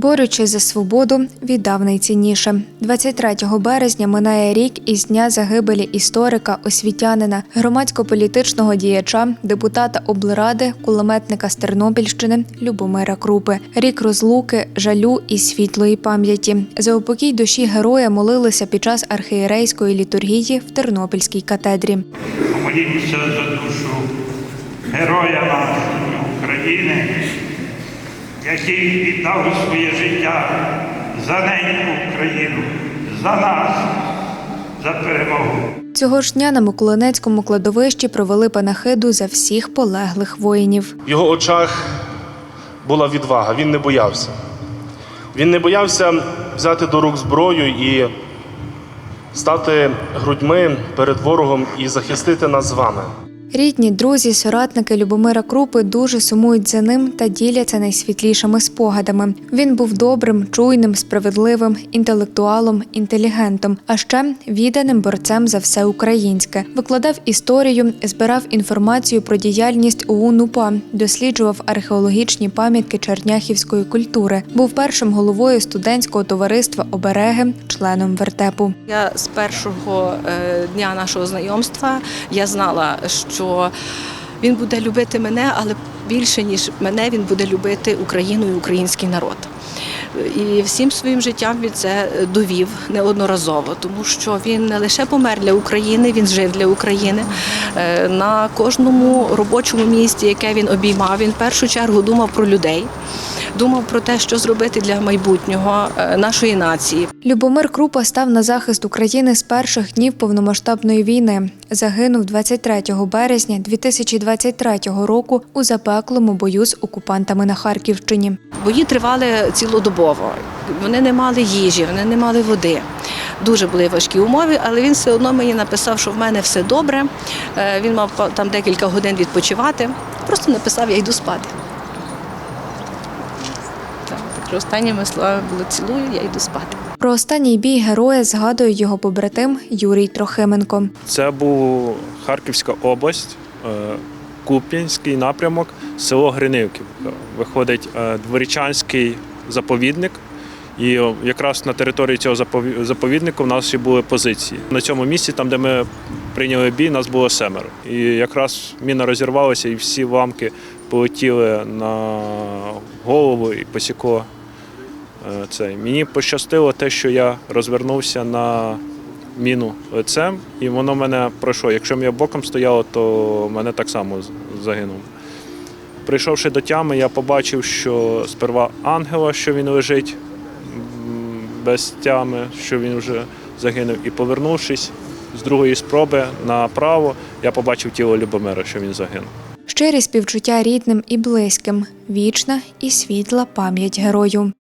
Борючись за свободу, віддав найцінніше. 23 березня минає рік із дня загибелі історика, освітянина, громадсько-політичного діяча, депутата облради, кулеметника з Тернопільщини Любомира Крупи. Рік розлуки, жалю і світлої пам'яті. За упокій душі героя молилися під час архієрейської літургії в Тернопільській катедрі. Помолімося за душу героя нашої України, який віддав своє життя за неньку Україну, за нас, за перемогу. Цього ж дня на Миколинецькому кладовищі провели панахиду за всіх полеглих воїнів. В його очах була відвага, він не боявся. Він не боявся взяти до рук зброю і стати грудьми перед ворогом і захистити нас з вами. Рідні, друзі, соратники Любомира Крупи дуже сумують за ним та діляться найсвітлішими спогадами. Він був добрим, чуйним, справедливим, інтелектуалом, інтелігентом, а ще відданим борцем за все українське. Викладав історію, збирав інформацію про діяльність ОУН УПА, досліджував археологічні пам'ятки черняхівської культури. Був першим головою студентського товариства Обереги, членом вертепу. Я з першого е, дня нашого знайомства я знала, що він буде любити мене, але більше ніж мене він буде любити Україну і український народ. І всім своїм життям він це довів неодноразово, тому що він не лише помер для України, він жив для України. Е, На кожному робочому місці, яке він обіймав, він в першу чергу думав про людей, думав про те, що зробити для майбутнього е, нашої нації. Любомир Крупа став на захист України з перших днів повномасштабної війни. Загинув 23 березня 2023 року у запеклому бою з окупантами на Харківщині. Бої тривали цілодобово. Вони не мали їжі, вони не мали води. Дуже були важкі умови, але він все одно мені написав, що в мене все добре. Е, Він мав там декілька годин відпочивати. Просто написав, я йду спати. Так, так що останніми словами було цілую, я йду спати. Про останній бій героя згадує його побратим Юрій Трохименко. Це був Харківська область, е, Куп'янський напрямок, село Гринивків. Виходить е, дворічанський заповідник. І якраз на території цього запові- заповіднику в нас ще були позиції. На цьому місці, там, де ми прийняли бій, нас було семеро. І якраз міна розірвалася, і всі ламки полетіли на голову і посікло е, цей. Мені пощастило те, що я розвернувся на міну лицем, і воно мене пройшло. Якщо я боком стояло, то мене так само з- загинув. Прийшовши до тями, я побачив, що сперва ангела, що він лежить без тями, що він вже загинув, і повернувшись з другої спроби направо, я побачив тіло Любомира, що він загинув щирі співчуття рідним і близьким, вічна і світла пам'ять герою.